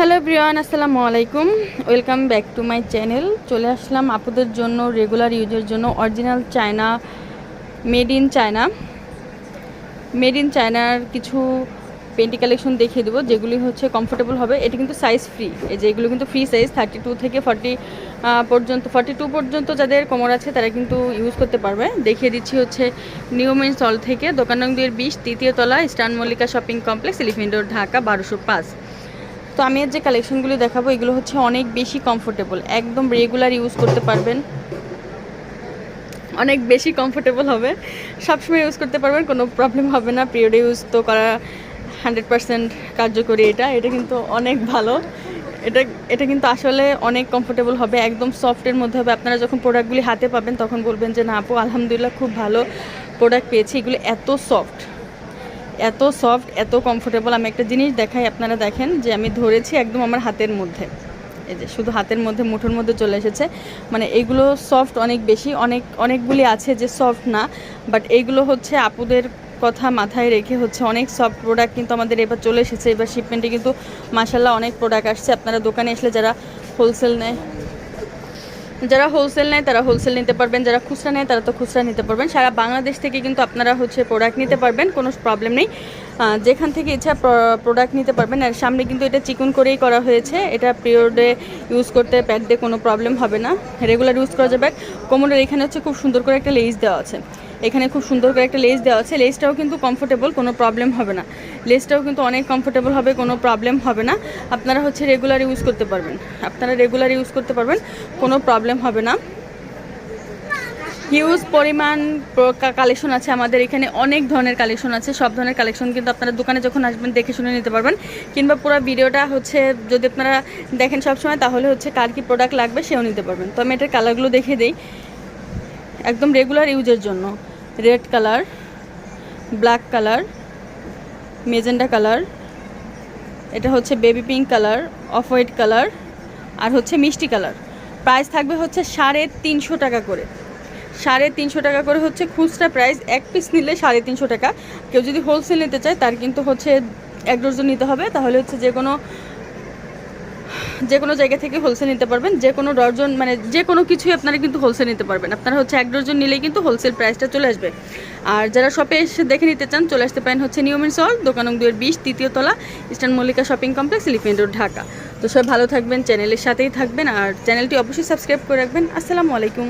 Hello Brian আসসালামু আলাইকুম। Welcome back to my channel. চলে আসলাম আপুদের জন্য রেগুলার ইউজের জন্য original China, made in China. Made in চায়নার কিছু পেন্টি কালেকশন দেখিয়ে দেবো, যেগুলি হচ্ছে কমফোর্টেবল হবে। এটা কিন্তু সাইজ ফ্রি এই যে এগুলো কিন্তু ফ্রি সাইজ থার্টি টু থেকে ফর্টি পর্যন্ত ফর্টি টু পর্যন্ত যাদের কোমর আছে, তারা কিন্তু ইউজ করতে পারবে। দেখিয়ে দিচ্ছি হচ্ছে নিউমেন সল থেকে দোকান নং দুইয়ের বিশ, তৃতীয় তলা Eastern Mallika shopping complex elephant Dhaka, বারোশো পাঁচ। তো আমি যে কালেকশনগুলো দেখাবো, এগুলো হচ্ছে অনেক বেশি কমফোর্টেবল একদম রেগুলার ইউজ করতে পারবেন। অনেক বেশি কমফোর্টেবল হবে। সবসময় ইউজ করতে পারবেন, কোনো প্রবলেম হবে না। পিরিয়ডে ইউজ তো করা হান্ড্রেড পার্সেন্ট কার্যকরী এটা। এটা কিন্তু অনেক ভালো। এটা এটা কিন্তু আসলে অনেক কমফোর্টেবল হবে। একদম সফটের মধ্যে হবে। আপনারা যখন প্রোডাক্টগুলি হাতে পাবেন, তখন বলবেন যে, না আপু, আলহামদুলিল্লাহ, খুব ভালো প্রোডাক্ট পেয়েছি। এগুলো এত সফট এত সফট এত কমফোর্টেবল আমি একটা জিনিস দেখাই আপনারা দেখেন যে আমি ধরেছি একদম আমার হাতের মধ্যে। এই যে শুধু হাতের মধ্যে, মুঠোর মধ্যে চলে এসেছে। মানে এইগুলো সফট অনেক বেশি, অনেক, অনেকগুলি আছে যে সফট না বাট এইগুলো হচ্ছে আপুদের কথা মাথায় রেখে হচ্ছে অনেক সফট প্রোডাক্ট কিন্তু আমাদের এবার চলে এসেছে। এবার শিপমেন্টে কিন্তু মাসাল্লাহ অনেক প্রোডাক্ট আসছে। আপনারা দোকানে আসলে যারা হোলসেল নেয় যারা হোলসেল নেয়, তারা হোলসেল নিতে পারবেন, যারা খুচরা নেয়, তারা তো খুচরা নিতে পারবেন। সারা বাংলাদেশ থেকে কিন্তু আপনারা হচ্ছে প্রোডাক্ট নিতে পারবেন, কোনো প্রবলেম নেই। যেখান থেকে ইচ্ছা প্রোডাক্ট নিতে পারবেন। আর সামনে কিন্তু এটা চিকন করেই করা হয়েছে। এটা পিরিয়ডে ইউজ করতে প্যাড দিয়ে কোনো প্রবলেম হবে না। রেগুলার ইউজ করা যাবে। কোমরের এখানে হচ্ছে খুব সুন্দর করে একটা লেস দেওয়া আছে। এখানে খুব সুন্দর করে একটা লেস দেওয়া আছে। লেসটাও কিন্তু কমফোর্টেবল কোনো প্রবলেম হবে না। লেসটাও কিন্তু অনেক কমফোর্টেবল হবে, কোনো প্রবলেম হবে না। আপনারা হচ্ছে রেগুলার ইউজ করতে পারবেন। আপনারা রেগুলার ইউজ করতে পারবেন, কোনো প্রবলেম হবে না। হিউজ পরিমাণ কালেকশন আছে আমাদের এখানে, অনেক ধরনের কালেকশন আছে। সব ধরনের কালেকশন কিন্তু আপনারা দোকানে যখন আসবেন, দেখে শুনে নিতে পারবেন। কিংবা পুরো ভিডিওটা হচ্ছে, যদি আপনারা দেখেন সবসময়, তাহলে হচ্ছে কার কী প্রোডাক্ট লাগবে, সেও নিতে পারবেন। তো আমি এটার কালারগুলো দেখে দিই। একদম রেগুলার ইউজের জন্য। Red colour black colour magenta colour. এটা হচ্ছে baby pink colour, off white colour, আর হচ্ছে মিষ্টি কালার। প্রাইস থাকবে হচ্ছে সাড়ে তিনশো টাকা করে। সাড়ে তিনশো টাকা করে হচ্ছে খুচরা প্রাইস, এক পিস নিলে সাড়ে তিনশো টাকা। কেউ যদি হোলসেল নিতে চায়, তার কিন্তু হচ্ছে এক ডজন নিতে হবে। তাহলে হচ্ছে যে কোনো যে কোনো জায়গা থেকে হোলসেল নিতে পারবেন, যে কোনো ডর্জন মানে যে কোনো কিছুই আপনারা কিন্তু হোলসেল নিতে পারবেন। আপনারা হচ্ছে এক ডজন নিলেই কিন্তু হোলসেল প্রাইসটা চলে আসবে। আর যারা শপে এসে দেখে নিতে চান, চলে আসতে পারেন হচ্ছে নিয়মিন সল দোকান দুয়ের বিশ, তৃতীয় তলা Eastern Mallika shopping complex elephant road Dhaka. তো সবাই ভালো থাকবেন চ্যানেলের সাথেই থাকবেন, আর চ্যানেলটি অবশ্যই সাবস্ক্রাইব করে রাখবেন। আসসালামু আলাইকুম।